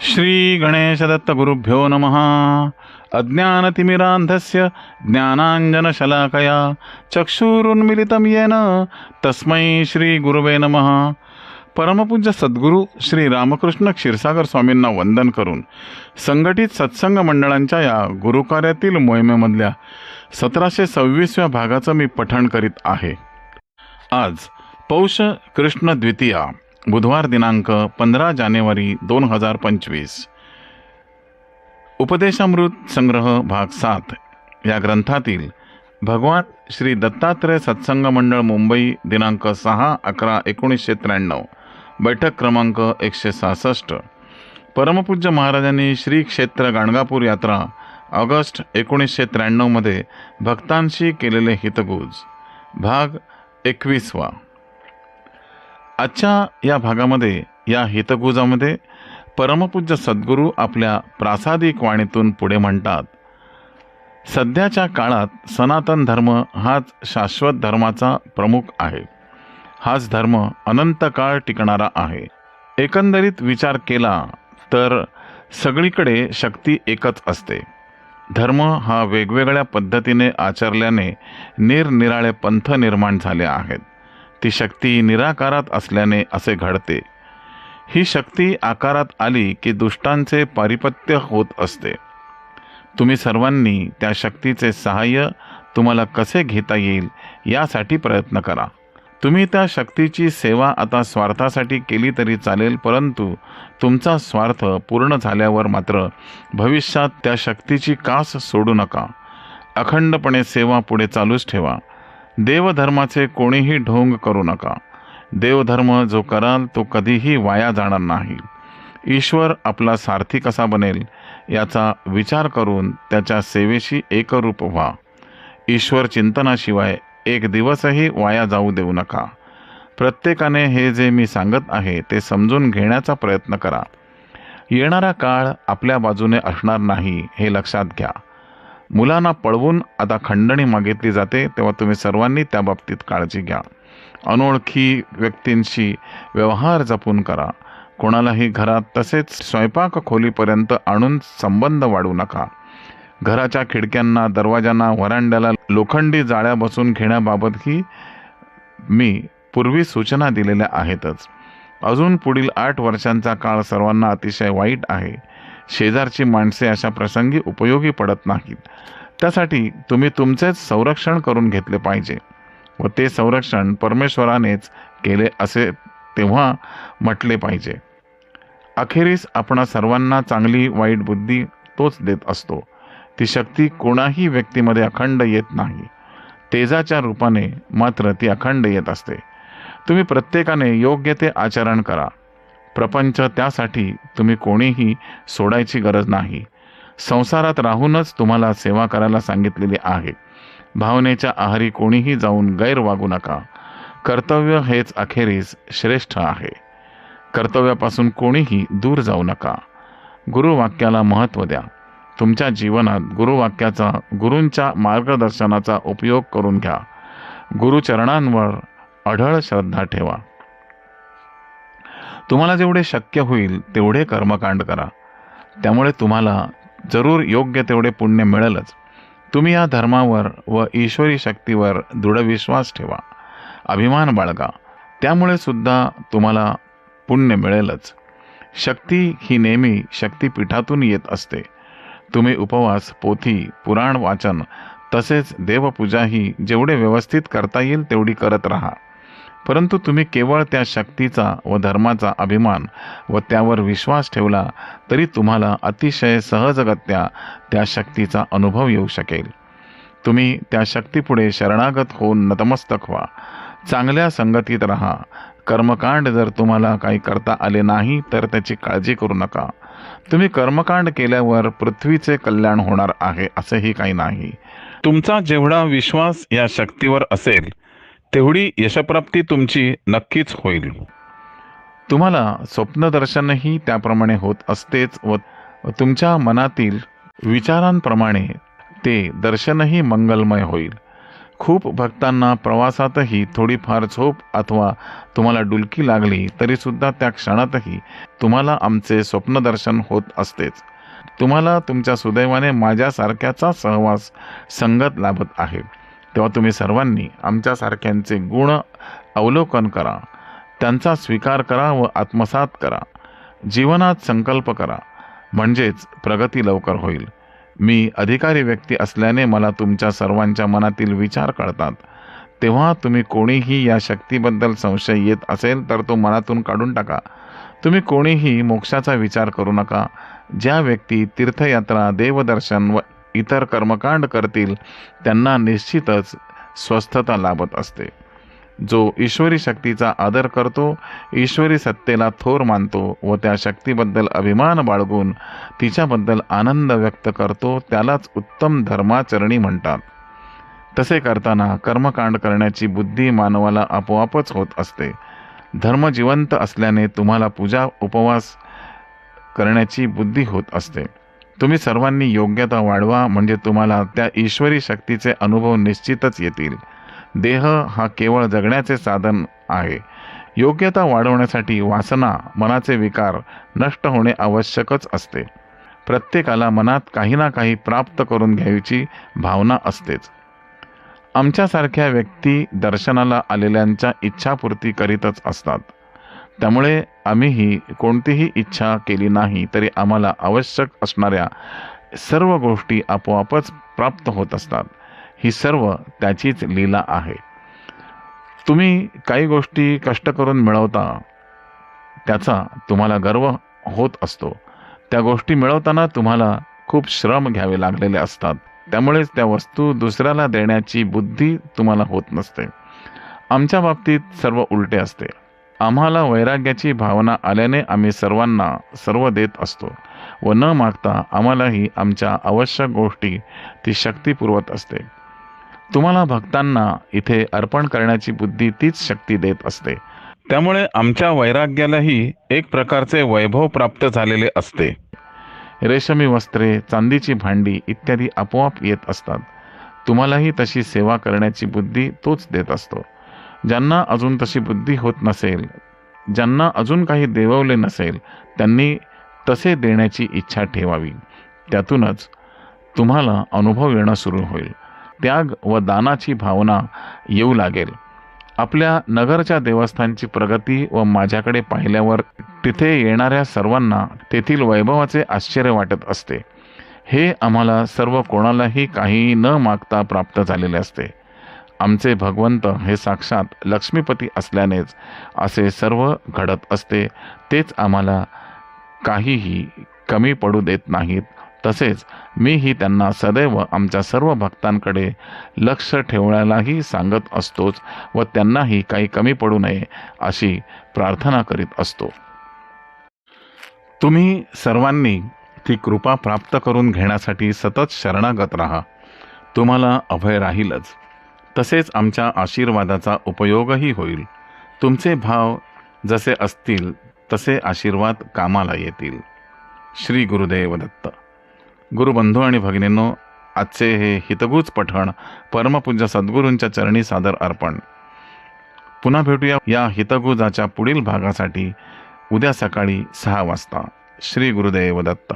श्री गणेशदत्तगुरुभ्यो नमः। अज्ञानतिमिरान्धस्य ज्ञानाञ्जनशलाकया चक्षुरुन्मिलितं येन तस्मै श्रीगुरुवे नमः। परमपूज्य सद्गुरू श्री रामकृष्ण क्षीरसागर स्वामींना वंदन करून संघटित सत्संग मंडळांच्या या गुरुकार्यातील मोहिमेमधल्या सतराशे सव्वीसव्या भागाचं मी पठण करीत आहे. आज पौष कृष्ण द्वितीया. बुधवार दिनांक पंधरा जानेवारी दोन हजार पंचवीस. उपदेशामृत संग्रह भाग सात. या ग्रंथातील भगवान श्री दत्तात्रय सत्संग मंडळ मुंबई दिनांक सहा अकरा एकोणीसशे त्र्याण्णव. बैठक क्रमांक एकशे सहासष्ट. परमपूज्य महाराजांनी श्री क्षेत्र गाणगापूर यात्रा ऑगस्ट एकोणीसशे त्र्याण्णवमध्ये भक्तांशी केलेले हितगुज. भाग एकवीसवा. आजच्या या भागामध्ये या हितगुजामध्ये परमपूज्य सद्गुरू आपल्या प्रासादिक वाणीतून पुढे म्हणतात सध्याच्या काळात सनातन धर्म हाच शाश्वत धर्माचा प्रमुख आहे. हाच धर्म अनंत काळ टिकणारा आहे. एकंदरीत विचार केला तर सगळीकडे शक्ती एकच असते. धर्म हा वेगवेगळ्या पद्धतीने आचरल्याने निरनिराळे पंथ निर्माण झाले आहेत. ती शक्ती निराकारात असल्याने असे घडते. ही शक्ती आकारात आली की दुष्टांचे पारिपत्य होत असते. तुम्ही सर्वांनी त्या शक्तीचे सहाय्य तुम्हाला कसे घेता येईल यासाठी प्रयत्न करा. तुम्ही त्या शक्तीची सेवा आता स्वार्थासाठी केली तरी चालेल परंतु तुमचा स्वार्थ पूर्ण झाल्यावर मात्र भविष्यात त्या शक्तीची कास सोडू नका. अखंडपणे सेवा पुढे चालूच ठेवा. देवधर्माचे कोणीही ढोंग करू नका. देवधर्म जो कराल तो कधीही वाया जाणार नाही. ईश्वर आपला सारथी कसा बनेल याचा विचार करून त्याच्या सेवेशी एकरूप व्हा. ईश्वर चिंतनाशिवाय एक दिवसही वाया जाऊ देऊ नका. प्रत्येकाने हे जे मी सांगत आहे ते समजून घेण्याचा प्रयत्न करा. येणारा काळ आपल्या बाजूने असणार नाही हे लक्षात घ्या. मुलांना पळवून आता खंडणी मागितली जाते तेव्हा तुम्ही सर्वांनी त्या बाबतीत काळजी घ्या. अनोळखी व्यक्तींशी व्यवहार जपून करा. कोणालाही घरात तसेच स्वयंपाक खोलीपर्यंत आणून संबंध वाढवू नका. घराच्या खिडक्यांना दरवाजांना वरांड्याला लोखंडी जाळ्या बसून घेण्याबाबतही मी पूर्वी सूचना दिलेल्या आहेतच. अजून पुढील आठ वर्षांचा काळ सर्वांना अतिशय वाईट आहे. शेजारची माणसे अशा प्रसंगी उपयोगी पडत नाहीत. त्यासाठी तुम्ही तुमचेच संरक्षण करून घेतले पाहिजे व ते संरक्षण परमेश्वरानेच केले असे तेव्हा म्हटले पाहिजे. अखेरीस आपणा सर्वांना चांगली वाईट बुद्धी तोच देत असतो. ती शक्ती कोणाही व्यक्तीमध्ये अखंड येत नाही. तेजाच्या रूपाने मात्र ती अखंड येत असते. तुम्ही प्रत्येकाने योग्य ते आचरण करा. प्रपंच त्यासाठी तुम्ही कोणीही सोडायची गरज नाही. संसारात राहूनच तुम्हाला सेवा करायला सांगितलेली आहे. भावनेच्या आहारी कोणीही जाऊन गैर वागू नका. कर्तव्य हेच अखेरीस श्रेष्ठ आहे. कर्तव्यापासून कोणीही दूर जाऊ नका. गुरुवाक्याला महत्त्व द्या. तुमच्या जीवनात गुरुवाक्याचा गुरूंच्या मार्गदर्शनाचा उपयोग करून घ्या. गुरुचरणांवर अढळ श्रद्धा ठेवा. तुम्हाला जेवढे शक्य होईल तेवढे कर्मकांड करा. त्यामुळे तुम्हाला जरूर योग्य तेवढे पुण्य मिळेलच. तुम्ही या धर्मावर व ईश्वरी शक्तीवर दृढ विश्वास ठेवा. अभिमान बाळगा. त्यामुळे सुद्धा तुम्हाला पुण्य मिळेलच. शक्ती ही नेहमी शक्तीपीठातून येत असते. तुम्ही उपवास पोथी पुराण वाचन तसेच देवपूजाही जेवढे व्यवस्थित करता येईल तेवढी करत राहा. परंतु तुम्ही केवळ त्या शक्तीचा व धर्माचा अभिमान व त्यावर विश्वास ठेवला तरी तुम्हाला अतिशय सहजगत्या त्या शक्तीचा अनुभव येऊ शकेल. तुम्ही त्या शक्तीपुढे शरणागत होऊन नतमस्तक व्हा. चांगल्या संगतीत राहा. कर्मकांड जर तुम्हाला काही करता आले नाही तर त्याची काळजी करू नका. तुम्ही कर्मकांड केल्यावर पृथ्वीचे कल्याण होणार आहे असेही काही नाही. तुमचा जेवढा विश्वास या शक्तीवर असेल तेवढी यशप्राप्ती तुमची नक्कीच होईल. तुम्हाला स्वप्नदर्शनही त्याप्रमाणे होत असतेच व तुमच्या मनातील विचारांप्रमाणे ते दर्शनही मंगलमय होईल. खूप भक्तांना प्रवासातही थोडीफार झोप अथवा तुम्हाला डुलकी लागली तरीसुद्धा त्या क्षणातही तुम्हाला आमचे स्वप्नदर्शन होत असतेच. तुम्हाला तुमच्या सुदैवाने माझ्यासारख्याचा सहवास संगत लाभत आहे. तेव्हा तुम्ही सर्वांनी आमच्यासारख्यांचे गुण अवलोकन करा. त्यांचा स्वीकार करा व आत्मसात करा. जीवनात संकल्प करा. म्हणजेच प्रगती लवकर होईल. मी अधिकारी व्यक्ती असल्याने मला तुमच्या सर्वांच्या मनातील विचार कळतात. तेव्हा तुम्ही कोणीही या शक्तीबद्दल संशय येत असेल तर तो मनातून काढून टाका. तुम्ही कोणीही मोक्षाचा विचार करू नका. ज्या व्यक्ती तीर्थयात्रा देवदर्शन व इतर कर्मकांड करतील त्यांना निश्चितच स्वस्थता लाभत असते. जो ईश्वरी शक्तीचा आदर करतो ईश्वरी सत्तेला थोर मानतो व त्या शक्तीबद्दल अभिमान बाळगून तिच्याबद्दल आनंद व्यक्त करतो त्यालाच उत्तम धर्माचरणी म्हणतात. तसे करताना कर्मकांड करण्याची बुद्धी मानवाला आपोआपच होत असते. धर्म जिवंत असल्याने तुम्हाला पूजा उपवास करण्याची बुद्धी होत असते. तुम्ही सर्वांनी योग्यता वाढवा म्हणजे तुम्हाला त्या ईश्वरी शक्तीचे अनुभव निश्चितच येतील. देह हा केवळ जगण्याचे साधन आहे. योग्यता वाढवण्यासाठी वासना मनाचे विकार नष्ट होणे आवश्यकच असते. प्रत्येकाला मनात काही ना काही प्राप्त करून घ्यायची भावना असतेच. आमच्यासारख्या व्यक्ती दर्शनाला आलेल्यांच्या इच्छापूर्ती करीतच असतात. त्यामुळे आम्हीही कोणतीही इच्छा केली नाही तरी आम्हाला आवश्यक असणाऱ्या सर्व गोष्टी आपोआपच प्राप्त होत असतात. ही सर्व त्याचीच लीला आहे. तुम्ही काही गोष्टी कष्ट करून मिळवता त्याचा तुम्हाला गर्व होत असतो. त्या गोष्टी मिळवताना तुम्हाला खूप श्रम घ्यावे लागलेले असतात. त्यामुळेच त्या वस्तू दुसऱ्याला देण्याची बुद्धी तुम्हाला होत नसते. आमच्या बाबतीत सर्व उलटे असते. आम्हाला वैराग्याची भावना आल्याने आम्ही सर्वांना सर्व देत असतो व न मागता आम्हालाही आमच्या आवश्यक गोष्टी ती शक्ती पुरवत असते. तुम्हाला भक्तांना इथे अर्पण करण्याची बुद्धी तीच शक्ती देत असते. त्यामुळे आमच्या वैराग्यालाही एक प्रकारचे वैभव प्राप्त झालेले असते. रेशमी वस्त्रे चांदीची भांडी इत्यादी आपोआप येत असतात. तुम्हालाही तशी सेवा करण्याची बुद्धी तोच देत असतो. ज्यांना अजून तशी बुद्धी होत नसेल ज्यांना अजून काही देववले नसेल त्यांनी तसे देण्याची इच्छा ठेवावी. त्यातूनच तुम्हाला अनुभव येणं सुरू होईल. त्याग व दानाची भावना येऊ लागेल. आपल्या नगरच्या देवस्थानची प्रगती व माझ्याकडे पाहिल्यावर तिथे येणाऱ्या सर्वांना तेथील वैभवाचे आश्चर्य वाटत असते. हे आम्हाला सर्व कोणालाही काही न मागता प्राप्त झालेले असते. आमचे भगवंत हे साक्षात लक्ष्मीपती असल्यानेच असे सर्व घडत असते. तेच आम्हाला काहीही कमी पडू देत नाहीत. तसेच मीही त्यांना सदैव आमच्या सर्व भक्तांकडे लक्ष ठेवण्यालाही सांगत असतोच व त्यांनाही काही कमी पडू नये अशी प्रार्थना करीत असतो. तुम्ही सर्वांनी ती कृपा प्राप्त करून घेण्यासाठी सतत शरणागत राहा. तुम्हाला अभय राहीलच. तसेच आमच्या आशीर्वादाचा उपयोगही होईल. तुमचे भाव जसे असतील तसे आशीर्वाद कामाला येतील. श्री गुरुदेव दत्त गुरुबंधू आणि भगिनींनो आजचे हे हितगुज पठण परमपूज्य सद्गुरूंच्या चरणी सादर अर्पण. पुन्हा भेटूया या हितगुजाच्या पुढील भागासाठी उद्या सकाळी सहा वाजता. श्री गुरुदेव दत्त